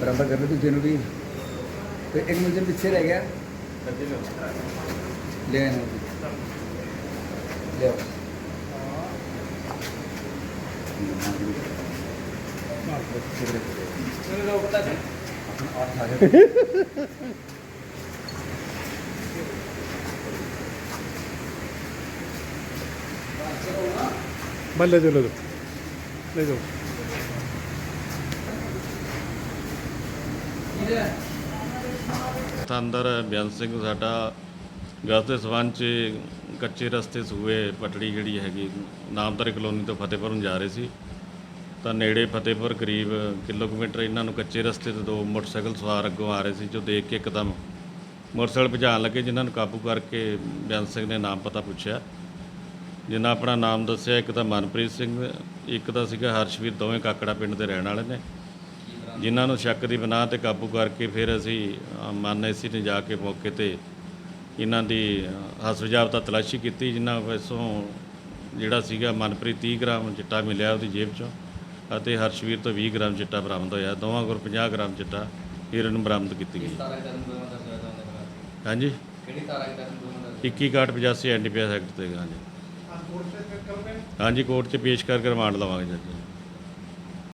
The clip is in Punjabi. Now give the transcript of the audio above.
बराबर कर लो तो दूजे भी तो एक मुलजम पीछे रह गया। ले आना आओ। बल्ले चलो ले जाओ। ਅੰਦਰ ਬਿਆਨ ਸਿੰਘ ਸਾਡਾ ਗਸ ਦੇ ਸਬੰਧ 'ਚ ਕੱਚੇ ਰਸਤੇ ਸੂਏ ਪਟੜੀ ਜਿਹੜੀ ਹੈਗੀ ਨਾਮਦਾਰ ਕਲੋਨੀ ਤੋਂ ਫਤਿਹਪੁਰ ਨੂੰ ਜਾ ਰਹੇ ਸੀ। ਤਾਂ ਨੇੜੇ ਫਤਿਹਪੁਰ ਕਰੀਬ ਕਿਲੋਮੀਟਰ ਇਹਨਾਂ ਨੂੰ ਕੱਚੇ ਰਸਤੇ ਤੇ ਦੋ ਮੋਟਰਸਾਈਕਲ ਸਵਾਰ ਅੱਗੋਂ ਆ ਰਹੇ ਸੀ, ਜੋ ਦੇਖ ਕੇ ਇੱਕਦਮ ਮੋਟਰਸਾਈਕਲ ਭਜਾਉਣ ਲੱਗੇ, ਜਿਨ੍ਹਾਂ ਨੂੰ ਕਾਬੂ ਕਰਕੇ ਬਿਆਨ ਸਿੰਘ ਨੇ ਨਾਮ ਪਤਾ ਪੁੱਛਿਆ। ਜਿਨ੍ਹਾਂ ਆਪਣਾ ਨਾਮ ਦੱਸਿਆ, ਇੱਕ ਤਾਂ ਮਨਪ੍ਰੀਤ ਸਿੰਘ, ਇੱਕ ਤਾਂ ਸੀਗਾ ਹਰਸ਼ਵੀਰ, ਦੋਵੇਂ ਕਾਕੜਾ ਪਿੰਡ ਦੇ ਰਹਿਣ ਵਾਲੇ ਨੇ। ਜਿਨ੍ਹਾਂ ਨੂੰ ਸ਼ੱਕ ਦੀ ਬਣਾ ਤੇ ਕਾਬੂ ਕਰਕੇ ਫਿਰ ਅਸੀਂ ਮਨ ਐਸੀ ਨੇ ਜਾ ਕੇ ਮੌਕੇ ਤੇ ਇਹਨਾਂ ਦੀ ਹਸਪਤਾਲ ਤਾਂ ਤਲਾਸ਼ੀ ਕੀਤੀ ਜਿਨ੍ਹਾਂ ਵਿੱਚੋਂ ਜਿਹੜਾ ਸੀਗਾ ਮਨਪ੍ਰੀਤ 30 ਗ੍ਰਾਮ ਚਿੱਟਾ ਮਿਲਿਆ ਉਹਦੀ ਜੇਬ ਚੋਂ ਅਤੇ ਹਰਸ਼ਵੀਰ ਤੋਂ 20 ਗ੍ਰਾਮ ਚਿੱਟਾ ਬਰਾਮਦ ਹੋਇਆ। ਦੋਵਾਂ ਕੋਲ 50 ਗ੍ਰਾਮ ਚਿੱਟਾ ਹੀਰੋਇਨ ਬਰਾਮਦ ਕੀਤੀ ਗਈ। ਹਾਂਜੀ? ਕਿਹੜੀ ਤਾਰਾ ਦੋਵਾਂ ਦਾ? 21 85 ਐਨਡੀਪੀਐਸ ਐਕਟ ਤੇ ਹਾਂਜੀ। ਹਾਂਜੀ ਕੋਰਟ 'ਚ ਪੇਸ਼ ਕਰਕੇ ਰਿਮਾਂਡ ਲਵਾਂਗੇ ਜੱਜ।